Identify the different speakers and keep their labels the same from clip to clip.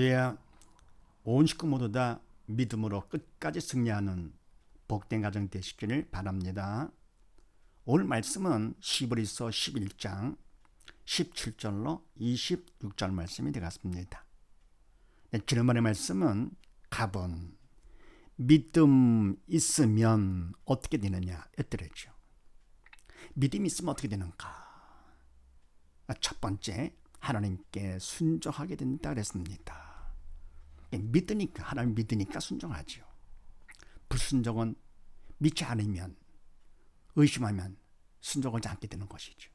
Speaker 1: 할렐루야. 온 식구 모두 다 믿음으로 끝까지 승리하는 복된 가정 되시기를 바랍니다. 오늘 말씀은 시브리서 11장 17절로 26절 말씀이 되겠습니다. 네, 지난번의 말씀은 가본 믿음 있으면 어떻게 되느냐 였더랬죠. 믿음 있으면 어떻게 되는가? 첫 번째 하나님께 순종하게 된다 그랬습니다. 믿으니까 하나님 믿으니까 순종하죠. 불순종은 믿지 않으면 의심하면 순종하지 않게 되는 것이죠.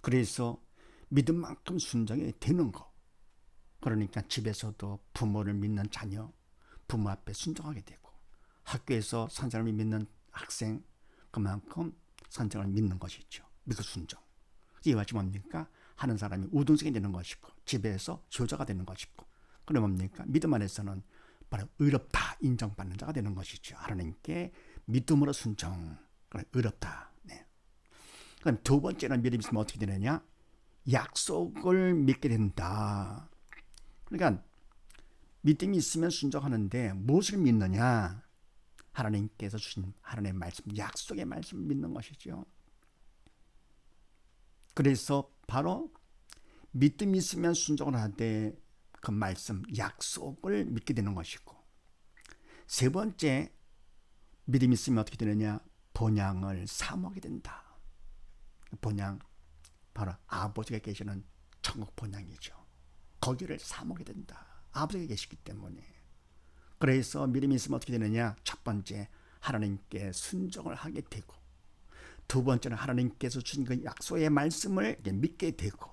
Speaker 1: 그래서 믿음만큼 순종이 되는 거. 그러니까 집에서도 부모를 믿는 자녀, 부모 앞에 순종하게 되고 학교에서 선생님을 믿는 학생 그만큼 선생을 믿는 것이죠. 믿고 순종. 이것이 뭡니까? 하는 사람이 우등생이 되는 것이고 집에서 효자가 되는 것이고 그럼 뭡니까? 믿음 안에서는 바로 의롭다 인정받는 자가 되는 것이죠. 하나님께 믿음으로 순종. 그래 의롭다. 네. 그럼 두 번째는 믿음이 있으면 어떻게 되느냐? 약속을 믿게 된다. 그러니까 믿음이 있으면 순종하는데 무엇을 믿느냐? 하나님께서 주신 하나님의 말씀, 약속의 말씀 믿는 것이죠. 그래서 바로 믿음이 있으면 순종을 하되 그 말씀, 약속을 믿게 되는 것이고 세 번째 믿음이 있으면 어떻게 되느냐? 본향을 사모하게 된다. 본향 바로 아버지가 계시는 천국 본향이죠. 거기를 사모하게 된다. 아버지가 계시기 때문에. 그래서 믿음이 있으면 어떻게 되느냐? 첫 번째 하나님께 순종을 하게 되고 두 번째는 하나님께서 주신 그 약속의 말씀을 믿게 되고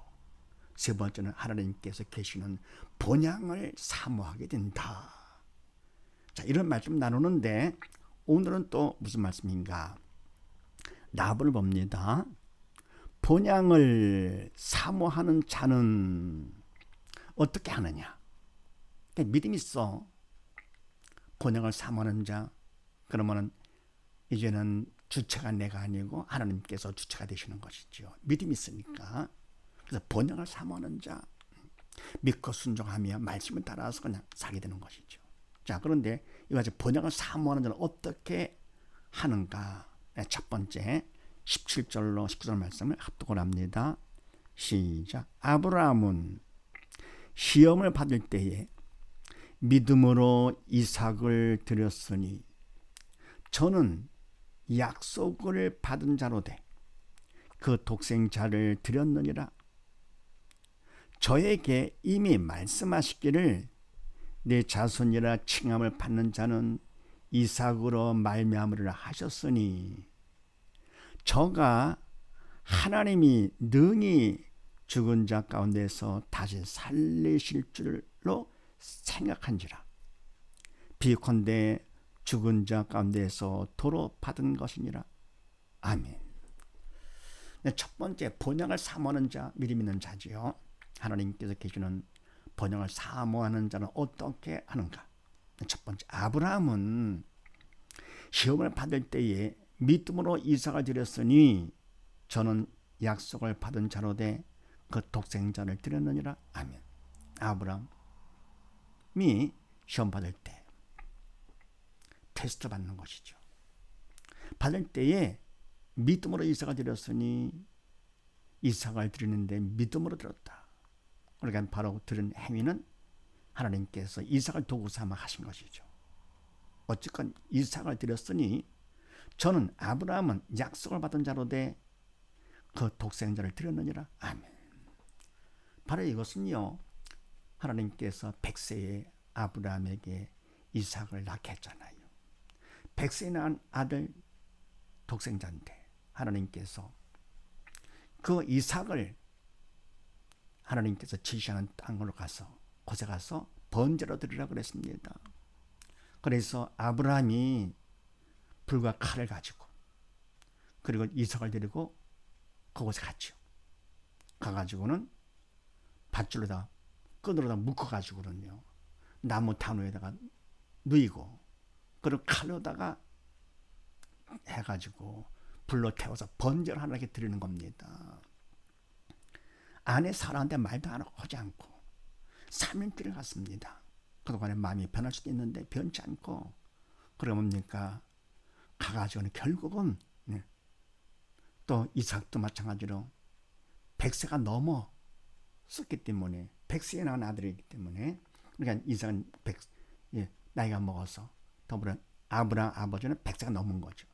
Speaker 1: 세 번째는 하나님께서 계시는 본향을 사모하게 된다. 자, 이런 말씀 나누는데 오늘은 또 무슨 말씀인가? 나을 봅니다. 본향을 사모하는 자는 어떻게 하느냐? 믿음 있어. 본향을 사모하는 자. 그러면은 이제는 주체가 내가 아니고 하나님께서 주체가 되시는 것이죠. 믿음이 있으니까. 그래서 번영을 사모하는 자 믿고 순종하며 말씀을 따라서 그냥 살게 되는 것이죠. 자 그런데 이같이 번영을 사모하는 자는 어떻게 하는가? 네, 첫 번째 17절로 19절 말씀을 합독을 합니다. 시작. 아브라함은 시험을 받을 때에 믿음으로 이삭을 드렸으니 저는 약속을 받은 자로 돼 그 독생자를 드렸느니라. 저에게 이미 말씀하시기를 내 자손이라 칭함을 받는 자는 이삭으로 말미암으리라 하셨으니 저가 하나님이 능히 죽은 자 가운데서 다시 살리실 줄로 생각한지라 비컨대 죽은 자 가운데서 도로 받은 것이니라 아멘. 네, 첫 번째 본향을 사모하는 자 믿음 있는 자지요. 하나님께서 계시는 번영을 사모하는 자는 어떻게 하는가? 첫 번째 아브라함은 시험을 받을 때에 믿음으로 이삭을 드렸으니 저는 약속을 받은 자로 돼그 독생자를 드렸느니라 아멘. 아브라함이 시험 받을 때 테스트 받는 것이죠. 받을 때에 믿음으로 이삭을 드렸으니 이삭을 드리는데 믿음으로 들었다. 그러니까 바로 들은 행위는 하나님께서 이삭을 도구 삼아 하신 것이죠. 어쨌건 이삭을 드렸으니 저는 아브라함은 약속을 받은 자로 돼 그 독생자를 드렸느니라. 아멘. 바로 이것은요. 하나님께서 백세의 아브라함에게 이삭을 낳게 했잖아요. 백세 낳은 아들 독생자인데 하나님께서 그 이삭을 하나님께서 지시하는 땅으로 가서 곳에 가서 번제로 드리라 그랬습니다. 그래서 아브라함이 불과 칼을 가지고 그리고 이삭을 데리고 그곳에 갔죠. 가가지고는 밧줄로 다 끈으로 다 묶어가지고는요 나무 단우에다가 누이고 그리고 칼로다가 해가지고 불로 태워서 번제를 하나님께 드리는 겁니다. 아내 사람한테 말도 안 하지 않고 3일길을 갔습니다. 그동안에 마음이 변할 수도 있는데 변치 않고 그러 뭡니까? 가가지고는 결국은 네. 또 이삭도 마찬가지로 백세가 넘어 썼기 때문에 백세에 나온 아들이기 때문에 그러니까 이삭은 백 예, 나이가 먹어서 더불어 아브라 아버지는 백세가 넘은 거죠.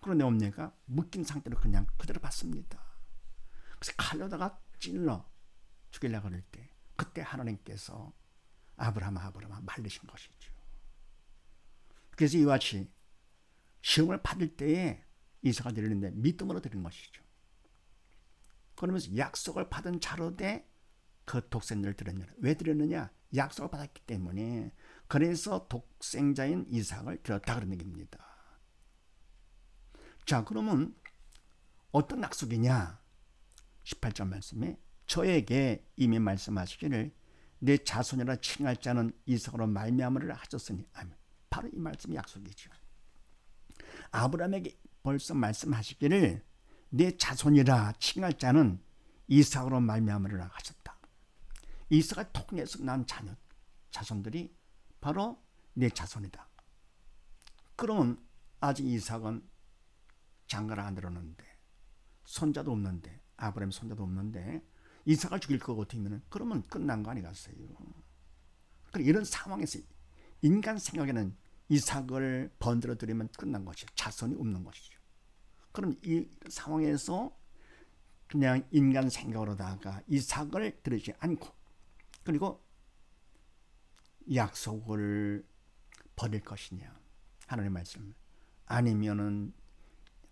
Speaker 1: 그런데 뭡니까? 묶인 상태로 그냥 그대로 봤습니다. 그래서 칼로다가 찔러 죽이려고 그럴 때 그때 하나님께서 아브라함 아브라함 말리신 것이죠. 그래서 이와 같이 시험을 받을 때에 이사가 드리는데 믿음으로 드린 것이죠. 그러면서 약속을 받은 자로 돼그 독생자를 드렸느냐. 왜 드렸느냐? 약속을 받았기 때문에 그래서 독생자인 이삭을 드렸다 그런 얘기입니다. 자, 그러면 어떤 약속이냐? 18절 말씀에 저에게 이미 말씀하시기를 내 자손이라 칭할 자는 이삭으로 말미암으를 하셨으니 아멘. 바로 이 말씀이 약속이죠. 아브라함에게 벌써 말씀하시기를 내 자손이라 칭할 자는 이삭으로 말미암으리라 하셨다. 이삭을 통해서 난 자녀 자손들이 바로 내 자손이다. 그러면 아직 이삭은 장가를 안 들었는데 손자도 없는데 아브라함 손자도 없는데 이삭을 죽일 것 같으면 그러면 끝난 거 아니겠어요. 이런 상황에서 인간 생각에는 이삭을 번들어 드리면 끝난 것이죠. 자손이 없는 것이죠. 그럼 이 상황에서 그냥 인간 생각으로다가 이삭을 들으지 않고 그리고 약속을 버릴 것이냐 하나님 말씀 아니면은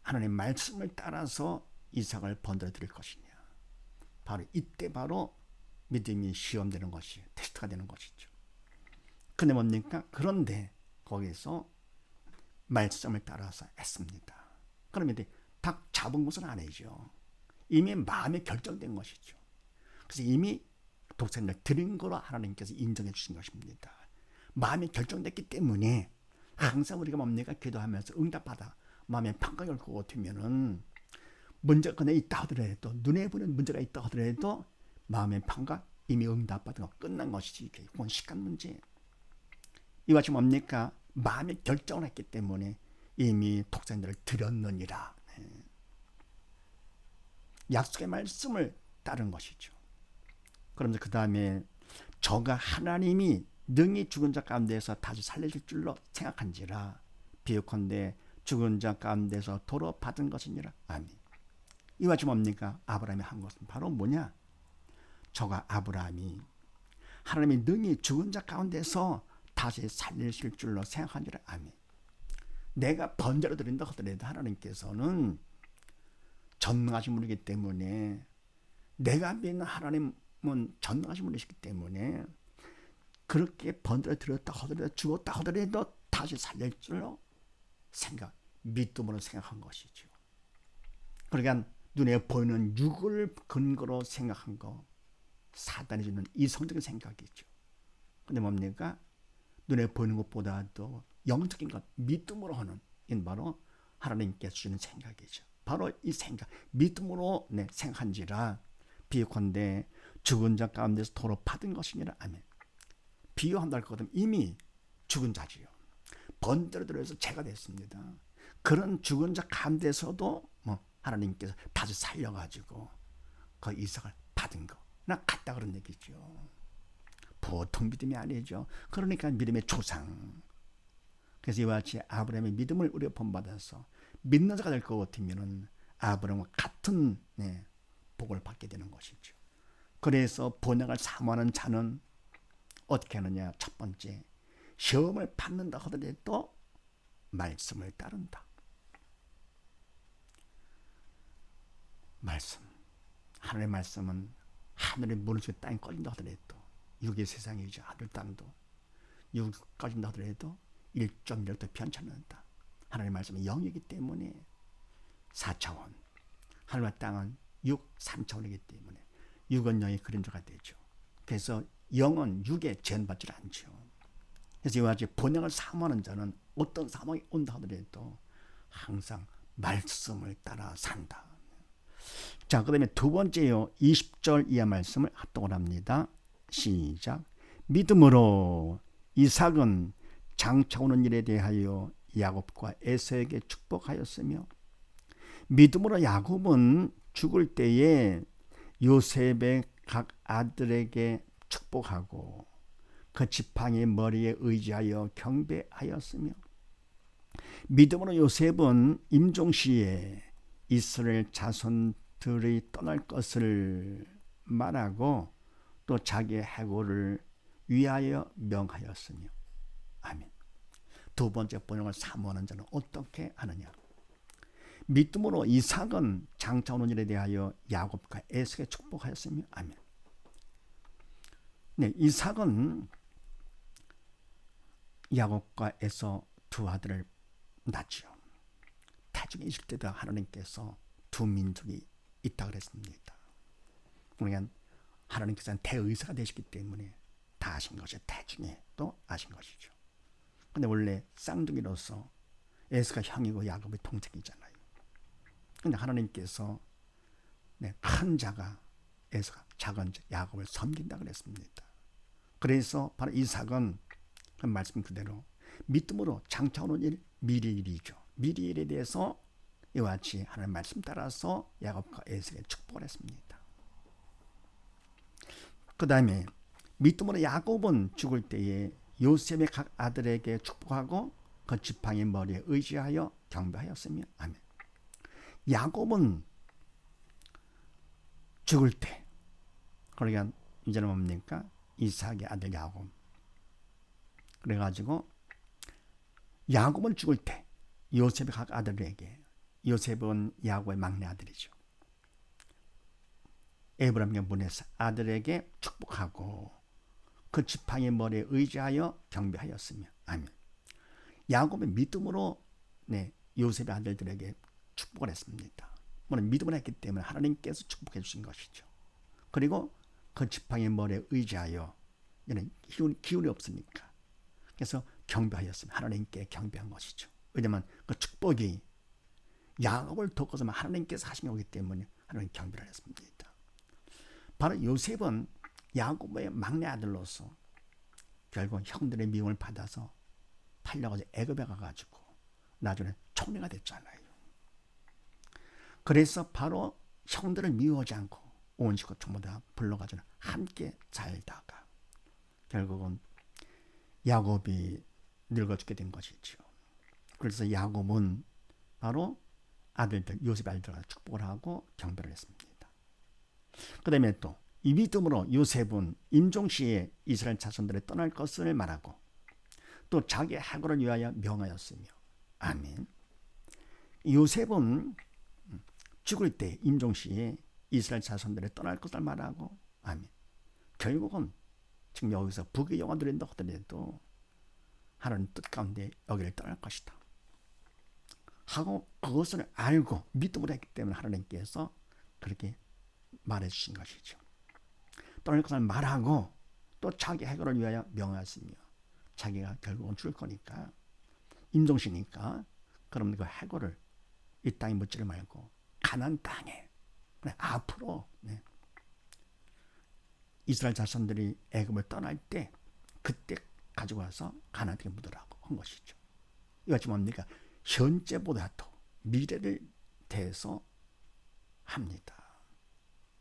Speaker 1: 하나님 말씀을 따라서 이삭을 번들어 드릴 것이냐 바로 이때 바로 믿음이 시험되는 것이 테스트가 되는 것이죠. 근데 뭡니까? 그런데 거기서 말씀을 따라서 했습니다. 그러면 딱 잡은 것은 아니죠. 이미 마음에 결정된 것이죠. 그래서 이미 독생을 드린 거로 하나님께서 인정해 주신 것입니다. 마음이 결정됐기 때문에 항상 우리가 뭡니까? 기도하면서 응답받아 마음에 평강이 올것 같으면은 문제가 있다 하더라도 눈에 보는 문제가 있다 하더라도 마음의 평강 이미 응답받은 거 끝난 것이지 그건 시간 문제. 이와 같이 뭡니까? 마음의 결정을 했기 때문에 이미 독생들을 드렸느니라. 네. 약속의 말씀을 따른 것이죠. 그러면서 그 다음에 저가 하나님이 능히 죽은 자 가운데서 다시 살려줄 줄로 생각한지라 비유컨대 죽은 자 가운데서 도로 받은 것이니라. 아멘. 이와 같이 뭡니까? 아브라함이 한 것은 바로 뭐냐? 저가 아브라함이 하나님이 능히 죽은 자 가운데서 다시 살리실 줄로 생각하니라. 아멘. 내가 번제로 드린다 하더라도 하나님께서는 전능하신 분이기 때문에 내가 믿는 하나님은 전능하신 분이시기 때문에 그렇게 번제로 드렸다 하더라도 죽었다 하더라도 다시 살릴 줄로 생각, 믿음으로 생각한 것이죠. 그러니까 눈에 보이는 육을 근거로 생각한 거 사단이 주는 이성적인 생각이죠. 근데 뭡니까? 눈에 보이는 것보다도 영적인 것, 믿음으로 하는 이 바로 하나님께서 주는 생각이죠. 바로 이 생각, 믿음으로 네, 생각한지라 비유컨대 죽은 자 가운데서 도로 받은 것이니라. 아멘. 비유한다 할 것은 이미 죽은 자지요. 번대로 들어서 죄가 됐습니다. 그런 죽은 자 가운데서도 뭐 하나님께서 다시 살려가지고 그 이삭을 받은 거. 나 같다 그런 얘기죠. 보통 믿음이 아니죠. 그러니까 믿음의 조상. 그래서 이와 같이 아브라함의 믿음을 우리가 본받아서 믿는 자가 될 것 같으면 아브라함과 같은 네, 복을 받게 되는 것이죠. 그래서 번역을 사모하는 자는 어떻게 하느냐? 첫 번째, 시험을 받는다 하더라도 말씀을 따른다. 말씀. 하늘의 말씀은 하늘의 무너지고 땅이 꺼진다 하더라도 육의 세상이죠. 하늘 땅도 육 꺼진다 하더라도 1.1도 편치 않는다. 하나님의 말씀은 영이기 때문에 4차원 하늘과 땅은 6, 3차원이기 때문에 육은 영의 그림자가 되죠. 그래서 영은 육에 제한받지 않죠. 그래서 이와 같이 본향을 사모하는 자는 어떤 상황이 온다 하더라도 항상 말씀을 따라 산다. 자, 그 다음에 두 번째요. 20절 이하 말씀을 합동을 합니다. 시작. 믿음으로 이삭은 장차 오는 일에 대하여 야곱과 에서에게 축복하였으며 믿음으로 야곱은 죽을 때에 요셉의 각 아들에게 축복하고 그 지팡이 머리에 의지하여 경배하였으며 믿음으로 요셉은 임종 시에 이스라엘 자손 들이 떠날 것을 말하고 또 자기의 해고를 위하여 명하였으며 아멘. 두 번째 번역을 사모하는 자는 어떻게 하느냐? 믿음으로 이삭은 장차 오는 일에 대하여 야곱과 에스게 축복하였으며 아멘. 네, 이삭은 야곱과 에서 두 아들을 낳지요. 태중에 있을 때도 하나님께서 두 민족이 있다 그랬습니다. 그러니까 하나님께서는 대의사가 되시기 때문에 다 아신 것이 태중에 또 아신 것이죠. 근데 원래 쌍둥이로서 에스가 형이고 야곱의 동생이잖아요. 근데 하나님께서 네, 큰 자가 에서가 작은 자 야곱을 섬긴다 그랬습니다. 그래서 바로 이삭은 그 말씀 그대로 믿음으로 장차 오는 일 미리 일이죠. 미리 일에 대해서 이와 같이 하나님 말씀 따라서 야곱과 에서에 축복을 했습니다. 그 다음에 믿음으로 야곱은 죽을 때에 요셉의 각 아들에게 축복하고 그 지팡이 머리에 의지하여 경배하였으며 아멘. 야곱은 죽을 때 그러니까 이제는 뭡니까? 이삭의 아들 야곱. 그래가지고 야곱은 죽을 때 요셉의 각 아들에게 요셉은 야곱의 막내 아들이죠. 에브라임의 문에서 아들에게 축복하고 그 지팡이 머리에 의지하여 경배하였으며 아멘. 야곱의 믿음으로 네, 요셉의 아들들에게 축복을 했습니다. 물론 믿음을 했기 때문에 하나님께서 축복해 주신 것이죠. 그리고 그 지팡이 머리에 의지하여 이는 기운, 기운이 없으니까 그래서 경배하였으면 하나님께 경배한 것이죠. 왜냐하면 그 축복이 야곱을 돕고서 하나님께서 하신 거기 때문에 하나님 경배를 했습니다. 바로 요셉은 야곱의 막내 아들로서 결국 형들의 미움을 받아서 팔려가지고 애굽에 가가지고 나중에 총리가 됐잖아요. 그래서 바로 형들을 미워하지 않고 온 식구 전부 다 불러가지고 함께 살다가 결국은 야곱이 늙어 죽게 된 것이죠. 그래서 야곱은 바로 아들들 요셉 아들들과 축복을 하고 경배를 했습니다. 그 다음에 또 이 믿음으로 요셉은 임종 시에 이스라엘 자손들이 떠날 것을 말하고 또 자기 해고를 위하여 명하였으며 아멘. 요셉은 죽을 때 임종 시에 이스라엘 자손들이 떠날 것을 말하고 아멘. 결국은 지금 여기서 북의 영화 드린다 하더라도 하나님 뜻 가운데 여기를 떠날 것이다. 하고 그것을 알고 믿음으로 했기 때문에 하나님께서 그렇게 말해 주신 것이죠. 떠날 것을 말하고 또 자기 해결을 위하여 명하였으며 자기가 결국은 줄 거니까 임종시니까 그럼 그 해고를 이 땅에 묻지를 말고 가난 땅에 앞으로 네. 이스라엘 자손들이 애굽을 떠날 때 그때 가지고 와서 가나안 땅에 묻으라고 한 것이죠. 이것이 뭡니까? 현재보다도 미래를 대해서 합니다.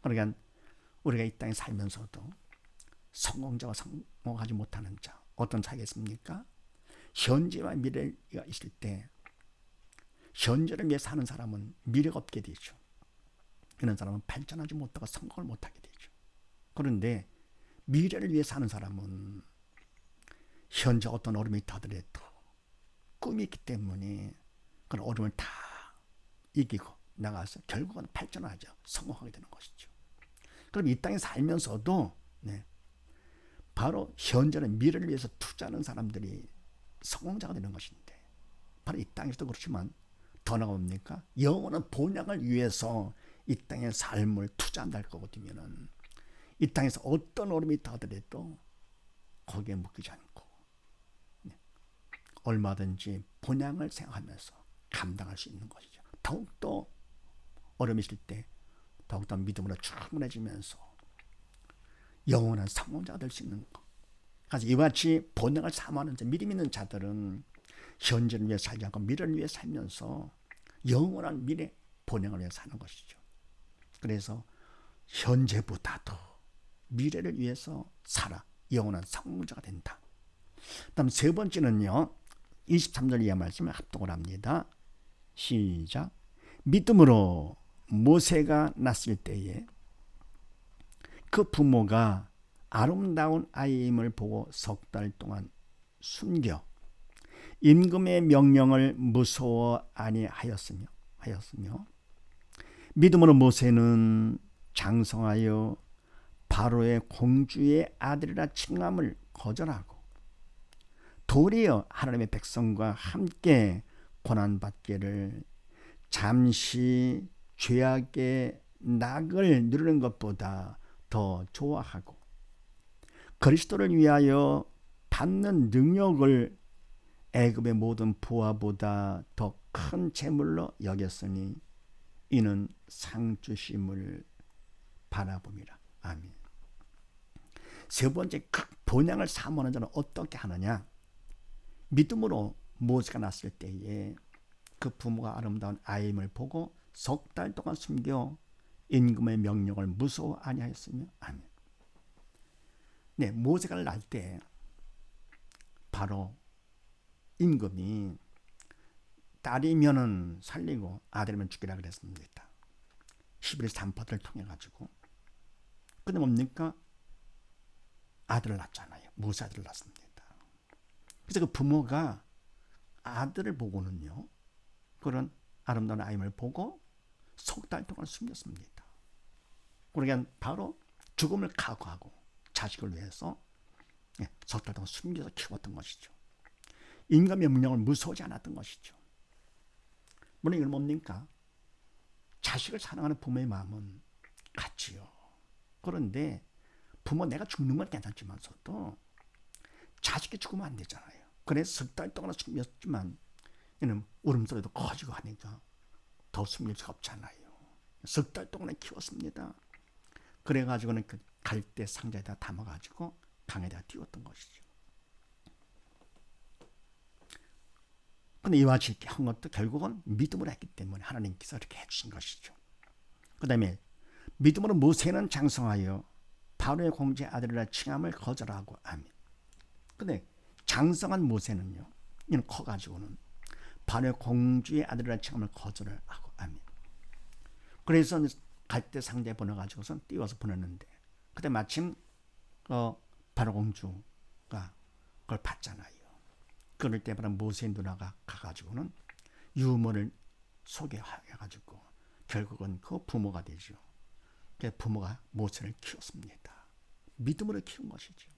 Speaker 1: 그러니까 우리가 이 땅에 살면서도 성공자와 성공하지 못하는 자 어떤 차이겠습니까? 현재와 미래가 있을 때 현재를 위해 사는 사람은 미래가 없게 되죠. 그런 사람은 발전하지 못하고 성공을 못하게 되죠. 그런데 미래를 위해 사는 사람은 현재 어떤 어려움이 있더라도 꿈이 있기 때문에 그런 어려움을 다 이기고 나가서 결국은 발전하죠. 성공하게 되는 것이죠. 그럼 이 땅에 살면서도 네, 바로 현재는 미래를 위해서 투자하는 사람들이 성공자가 되는 것인데 바로 이 땅에서도 그렇지만 더 나갑니까? 영원한 본향을 위해서 이 땅의 삶을 투자한다 거거든요 이 땅에서 어떤 어려움이 있더라도 거기에 묶이지 않고 네, 얼마든지 본향을 생각하면서 감당할 수 있는 것이죠. 더욱더 어려움이 있을 때 더욱더 믿음으로 충분해지면서 영원한 성공자가 될 수 있는 것. 그래서 이와 같이 본능을 사모하는 자, 믿음 있는 자들은 현재를 위해 살지 않고 미래를 위해 살면서 영원한 미래 본능을 위해 사는 것이죠. 그래서 현재보다 도 미래를 위해서 살아 영원한 성공자가 된다. 다음 세 번째는요. 23절 이하 말씀을 합독을 합니다. 시작. 믿음으로 모세가 났을 때에 그 부모가 아름다운 아이임을 보고 석 달 동안 숨겨 임금의 명령을 무서워 아니하였으며 하였으며 믿음으로 모세는 장성하여 바로의 공주의 아들이라 칭함을 거절하고 도리어 하나님의 백성과 함께 고난받기를 잠시 죄악의 낙을 누르는 것보다 더 좋아하고 그리스도를 위하여 받는 능력을 애굽의 모든 부하보다 더 큰 재물로 여겼으니 이는 상 주심을 바라봅니다. 아멘. 세 번째 큰 본향을 사모하는 자는 어떻게 하느냐? 믿음으로 모세가 났을 때에 그 부모가 아름다운 아임을 보고 석 달 동안 숨겨 임금의 명령을 무서워 아니하였으며 아멘. 네, 모세가 날때 바로 임금이 딸이면은 살리고 아들이면 죽이라 그랬습니다. 히브리 산파들을 통해 가지고 근데 뭡니까? 아들을 낳잖아요. 모세 아들을 낳습니다. 그래서 그 부모가 아들을 보고는요. 그런 아름다운 아임을 보고 석달 동안 숨겼습니다. 그러니까 바로 죽음을 각오하고 자식을 위해서 예, 석달 동안 숨겨서 키웠던 것이죠. 인간의 명령을 무서워하지 않았던 것이죠. 물론 이건 뭡니까? 자식을 사랑하는 부모의 마음은 같지요. 그런데 부모 내가 죽는 건 괜찮지만서도 자식이 죽으면 안 되잖아요. 그래서 석달 동안 숨겼지만 이는 울음소리도 커지고 하니까 더 숨길 수가 없잖아요. 석 달 동안 키웠습니다. 그래가지고는 그 갈대 상자에다 담아가지고 강에다 띄웠던 것이죠. 근데 이와 같이 이렇게 한 것도 결국은 믿음으로 했기 때문에 하나님께서 이렇게 해주신 것이죠. 그 다음에 믿음으로 모세는 장성하여 바로의 공주의 아들이라 칭함을 거절하고 아멘. 근데 장성한 모세는요. 이는 커가지고는 바로의 공주의 아들이라 칭함을 거절을 하고 아멘. 그래서 갈대 상자에 보내가지고선 띄워서 보냈는데 그때 마침 어, 바로 공주가 그걸 봤잖아요. 그럴 때 바로 모세 누나가 가가지고는 유머를 소개해가지고 결국은 그 부모가 되죠. 그 부모가 모세를 키웠습니다. 믿음으로 키운 것이죠.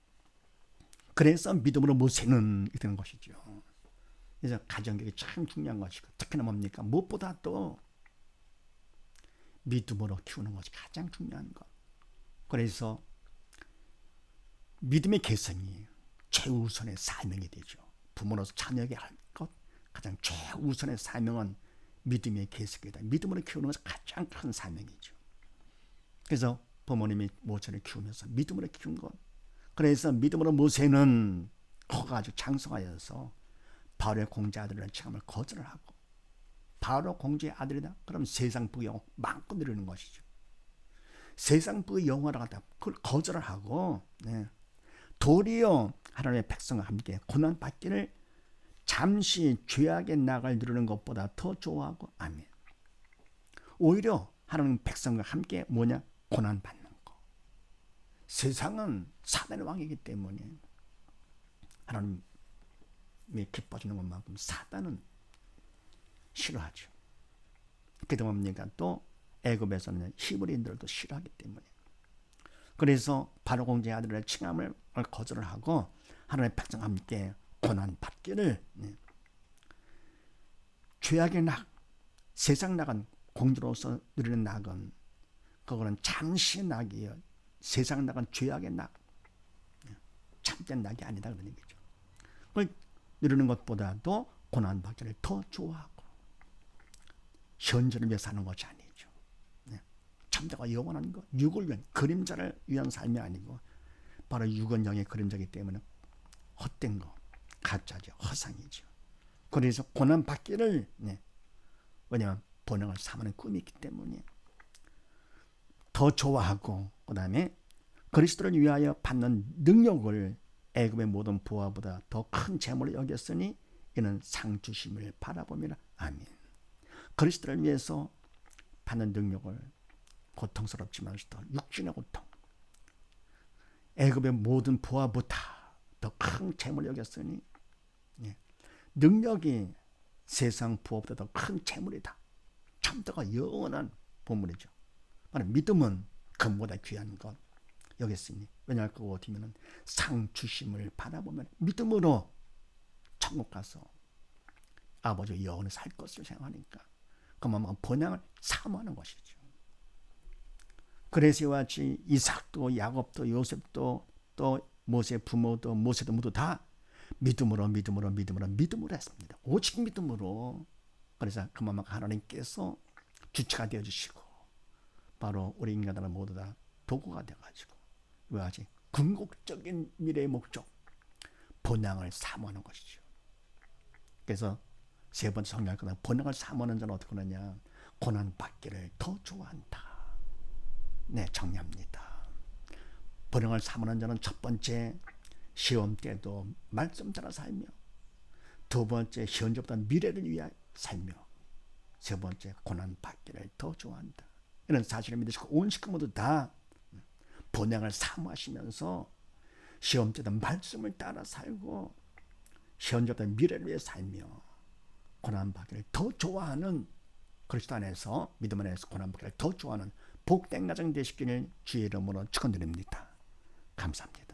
Speaker 1: 그래서 믿음으로 모세는 되는 것이죠. 그래서 가정교육이 참 중요한 것이고 특히나 뭡니까? 무엇보다 또 믿음으로 키우는 것이 가장 중요한 것. 그래서 믿음의 개성이 최우선의 사명이 되죠. 부모로서 자녀에게 할 것 가장 최우선의 사명은 믿음의 개성이다. 믿음으로 키우는 것이 가장 큰 사명이죠. 그래서 부모님이 모세를 키우면서 믿음으로 키운 것. 그래서 믿음으로 모세는 커가지고 장성하여서 바로의 공자 아들이라는 칭함을 거절을 하고 바로 공주의 아들이다. 그럼 세상 부영 많고 누리는 것이죠. 세상 부의 영화를 갖다 그걸 거절을 하고 네. 도리어 하나님의 백성과 함께 고난 받기를 잠시 죄악의 낙을 누르는 것보다 더 좋아하고 아멘. 오히려 하나님 백성과 함께 뭐냐 고난 받는 거. 세상은 사단의 왕이기 때문에 하나님이 기뻐지는 것만큼 사단은 싫어하죠. 그때 뭡니까 또 애굽에서는 히브리인들도 싫어하기 때문에 그래서 바로 공주의 아들의 칭함을 거절을 하고 하나님의 백성과 함께 고난 받기를 네. 죄악의 낙, 세상 낙은 공주로서 누리는 낙은 그거는 잠시 낙이에요. 세상 낙은 죄악의 낙, 네. 참된 낙이 아니다 그런 얘기죠. 그걸 누리는 것보다도 고난 받기를 더 좋아하고 현재를 위해 사는 것이 아니죠. 네. 참되고 영원한 것, 육을 위한 그림자를 위한 삶이 아니고 바로 유건영의 그림자기 때문에 헛된 거, 가짜죠, 허상이죠. 그래서 고난 받기를 네. 왜냐하면 본능을 삼는 꿈이 있기 때문에 더 좋아하고 그다음에 그리스도를 위하여 받는 능력을 애굽의 모든 부하보다 더 큰 재물을 여겼으니 이는 상 주심을 바라보미라 아멘. 그리스도를 위해서 받는 능력을 고통스럽지만서도 육신의 고통, 애굽의 모든 부하보다 더 큰 재물을 여겼으니 예. 능력이 세상 부하보다 더 큰 재물이다. 참다가 영원한 보물이죠. 믿음은 금보다 귀한 것 여겼으니 왜냐할 거고 어디면은 상 주심을 바라보면 믿음으로 천국 가서 아버지 영원히 살 것을 생각하니까 그만큼 번양을 사모하는 것이죠. 그래서 같이 이삭도 야곱도 요셉도 또 모세 부모도 모세도 모두 다 믿음으로 믿음으로 믿음으로 믿음으로 했습니다. 오직 믿음으로 그래서 그만큼 하나님께서 주체가 되어 주시고 바로 우리 인간들은 모두 다 도구가 되어가지고 이와 같이 궁극적인 미래의 목적 본향을 사모하는 것이죠. 그래서 세 번째 성경할 거는 본향을 사모하는 자는 어떻게 하느냐 고난 받기를 더 좋아한다. 네, 정리합니다. 본향을 사모하는 자는 첫 번째 시험 때도 말씀 따라 살며 두 번째 현재보다 미래를 위하여 살며 세 번째 고난 받기를 더 좋아한다. 이런 사실을 믿으시고 온 식구 모두 다 본향을 사모하시면서 시험 때도 말씀을 따라 살고 현재보다 미래를 위해 살며 고난 받기를 더 좋아하는 그리스도 안에서 믿음 안에서 고난 받기를 더 좋아하는 복된 가정 되시기를 주의 이름으로 축원드립니다. 감사합니다.